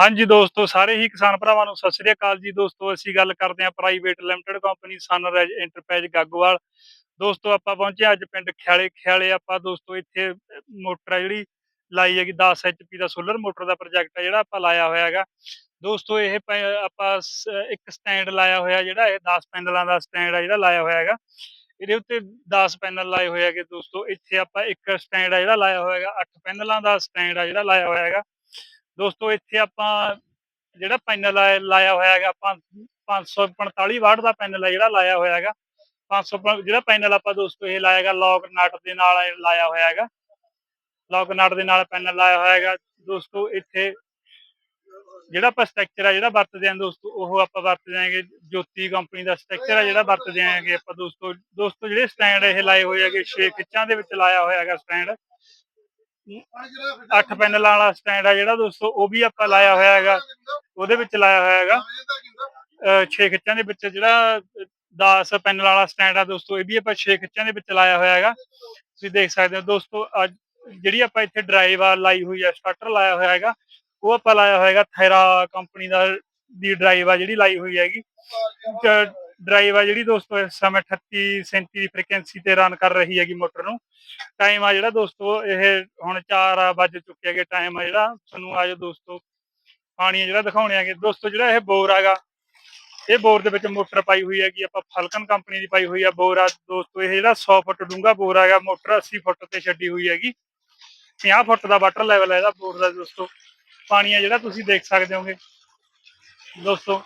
ਹਾਂਜੀ ਦੋਸਤੋ, ਸਾਰੇ ਹੀ ਕਿਸਾਨ ਭਰਾਵਾਂ ਨੂੰ ਸਤਿ ਸ੍ਰੀ ਅਕਾਲ ਜੀ। ਦੋਸਤੋ, ਅਸੀਂ ਗੱਲ ਕਰਦੇ ਹਾਂ private limited company Sunrise Enterprise Gagowal ਦੋਸਤੋ, ਆਪਾਂ ਪਹੁੰਚੇ ਅੱਜ ਪਿੰਡ ਖਿਆਲੇ। ਖਿਆਲੇ ਆਪਾਂ ਦੋਸਤੋ, ਇੱਥੇ ਮੋਟਰ ਆ ਜਿਹੜੀ ਲਾਈ ਹੈਗੀ 10 ਐਚਪੀ ਦਾ ਸੋਲਰ ਮੋਟਰ ਦਾ ਪ੍ਰੋਜੈਕਟ ਹੈ ਜਿਹੜਾ ਆਪਾਂ ਲਾਇਆ ਹੋਇਆ ਹੈਗਾ। ਦੋਸਤੋ, ਇਹ ਪ- ਆਪਾਂ ਇੱਕ ਸਟੈਂਡ ਲਾਇਆ ਹੋਇਆ ਜਿਹੜਾ, ਇਹ 10 ਪੈਨਲਾਂ ਦਾ ਸਟੈਂਡ ਆ ਜਿਹੜਾ ਲਾਇਆ ਹੋਇਆ ਹੈਗਾ। ਇਹਦੇ ਉੱਤੇ 10 ਪੈਨਲ ਲਾਏ ਹੋਏ ਹੈਗੇ ਦੋਸਤੋ। ਇੱਥੇ ਆਪਾਂ ਇੱਕ ਸਟੈਂਡ ਆ ਜਿਹੜਾ ਲਾਇਆ ਹੋਇਆ ਹੈਗਾ 8 ਪੈਨਲਾਂ ਦਾ ਸਟੈਂਡ ਆ ਜਿਹੜਾ ਲਾਇਆ ਹੋਇਆ ਹੈਗਾ। ਦੋਸਤੋ, ਇੱਥੇ ਆਪਾਂ ਜਿਹੜਾ ਪੈਨਲ ਲਾਇਆ ਹੋਇਆ ਹੈਗਾ ਆਪਾਂ 545 ਵਾਟ ਦਾ ਪੈਨਲ ਹੈ ਜਿਹੜਾ ਲਾਇਆ ਹੋਇਆ ਹੈਗਾ। 500 ਜਿਹੜਾ ਪੈਨਲ ਆਪਾਂ ਦੋਸਤੋ ਇਹ ਲਾਇਆ ਹੈਗਾ, ਲੌਕ ਨਟ ਦੇ ਨਾਲ ਲਾਇਆ ਹੋਇਆ ਹੈਗਾ। ਲੌਕ ਨਟ ਦੇ ਨਾਲ ਪੈਨਲ ਲਾਇਆ ਹੋਇਆ ਹੈਗਾ। ਦੋਸਤੋ, ਇੱਥੇ ਜਿਹੜਾ ਆਪਾਂ ਸਟਰਕਚਰ ਆ, ਜਿਹੜਾ ਵਰਤਦੇ ਆਂ ਦੋਸਤੋ, ਉਹ ਆਪਾਂ ਵਰਤਦੇ ਆਂਗੇ ਜੋਤੀ ਕੰਪਨੀ ਦਾ ਸਟਰਕਚਰ ਆ, ਜਿਹੜਾ ਵਰਤਦੇ ਆਂਗੇ ਆਪਾਂ ਦੋਸਤੋ। ਦੋਸਤੋ, ਜਿਹੜੇ ਸਟੈਂਡ ਇਹ ਲਾਏ ਹੋਏ ਹੈਗੇ 6 ਖਿੱਚਾਂ ਦੇ ਵਿੱਚ ਲਾਇਆ ਹੋਇਆ ਹੈਗਾ ਸਟੈਂਡ। ਅੱਠ ਪੈਨਲਾਂ ਵਾਲਾ ਸਟੈਂਡ ਆ ਜਿਹੜਾ ਦੋਸਤੋ, ਉਹ ਵੀ ਆਪਾਂ ਲਾਇਆ ਹੋਇਆ ਹੈਗਾ। ਉਹਦੇ ਵਿੱਚ ਲਾਇਆ ਹੋਇਆ ਹੈਗਾ। 6 ਖਿੱਚਾਂ ਦੇ ਵਿੱਚ ਜਿਹੜਾ 10 ਪੈਨਲ ਵਾਲਾ ਸਟੈਂਡ ਆ ਦੋਸਤੋ, ਇਹ ਵੀ ਆਪਾਂ ਛੇ ਖਿੱਚਾਂ ਦੇ ਵਿੱਚ ਲਾਇਆ ਹੋਇਆ ਹੈਗਾ। ਤੁਸੀਂ ਦੇਖ ਸਕਦੇ ਹੋ ਦੋਸਤੋ, ਅੱਜ ਜਿਹੜੀ ਆਪਾਂ ਇੱਥੇ ਡਰਾਈਵ ਆ, ਲਾਈ ਹੋਈ ਆ ਸਟਾਰਟਰ ਲਾਇਆ ਹੋਇਆ ਹੈਗਾ, ਉਹ ਆਪਾਂ ਲਾਇਆ ਹੋਇਆ ਹੈਗਾ ਥੈਰਾ ਕੰਪਨੀ ਦਾ ਦੀ ਡਰਾਈਵ ਆ ਜਿਹੜੀ ਲਾਈ ਹੋਈ ਹੈਗੀ। ਡਰਾਈਵ ਆ ਜਿਹੜੀ ਦੋਸਤੋ ਇਸ ਸਮੇਂ 38 37 ਦੀ ਫ੍ਰੀਕੁਐਂਸੀ ਤੇ ਰਨ ਕਰ ਰਹੀ ਹੈਗੀ ਮੋਟਰ ਨੂੰ। ਟਾਈਮ ਆ ਜਿਹੜਾ ਦੋਸਤੋ, ਇਹ ਹੁਣ 4 ਵੱਜ ਚੁੱਕੇ ਹੈਗੇ ਟਾਈਮ ਆ ਜਿਹੜਾ। ਤੁਹਾਨੂੰ ਆਜੋ ਦੋਸਤੋ ਪਾਣੀ ਜਿਹੜਾ ਦਿਖਾਉਣੇ ਹੈਗੇ। ਦੋਸਤੋ, ਜਿਹੜਾ ਇਹ ਬੋਰ ਹੈਗਾ, ਇਹ ਬੋਰ ਦੇ ਵਿੱਚ ਮੋਟਰ ਪਾਈ ਹੋਈ ਹੈਗੀ। ਆਪਾਂ ਫਲਕਨ ਕੰਪਨੀ ਦੀ ਪਾਈ ਹੋਈ ਆ ਬੋਰ ਆ। ਦੋਸਤੋ, ਇਹ ਜਿਹੜਾ 100 ਫੁੱਟ ਡੂੰਘਾ ਬੋਰ ਹੈਗਾ ਮੋਟਰ 80 ਫੁੱਟ ਤੇ ਛੱਡੀ ਹੋਈ ਹੈਗੀ। 50 ਫੁੱਟ ਦਾ ਵਾਟਰ ਲੈਵਲ ਹੈ ਇਹਦਾ ਬੋਰ ਦਾ ਦੋਸਤੋ। ਪਾਣੀ ਆ ਜਿਹੜਾ ਤੁਸੀਂ ਦੇਖ ਸਕਦੇ ਹੋਗੇ। ਦੋਸਤੋ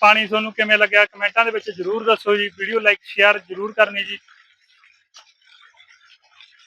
ਪਾਣੀ ਤੁਹਾਨੂੰ ਕਿਵੇਂ ਲੱਗਿਆ? ਕਮੈਂਟਾਂ ਦੇ ਵਿੱਚ ਜਰੂਰ ਦੱਸੋ ਜੀ। ਵੀਡੀਓ ਲਾਈਕ ਸ਼ੇਅਰ ਜਰੂਰ ਕਰਨੀ ਜੀ।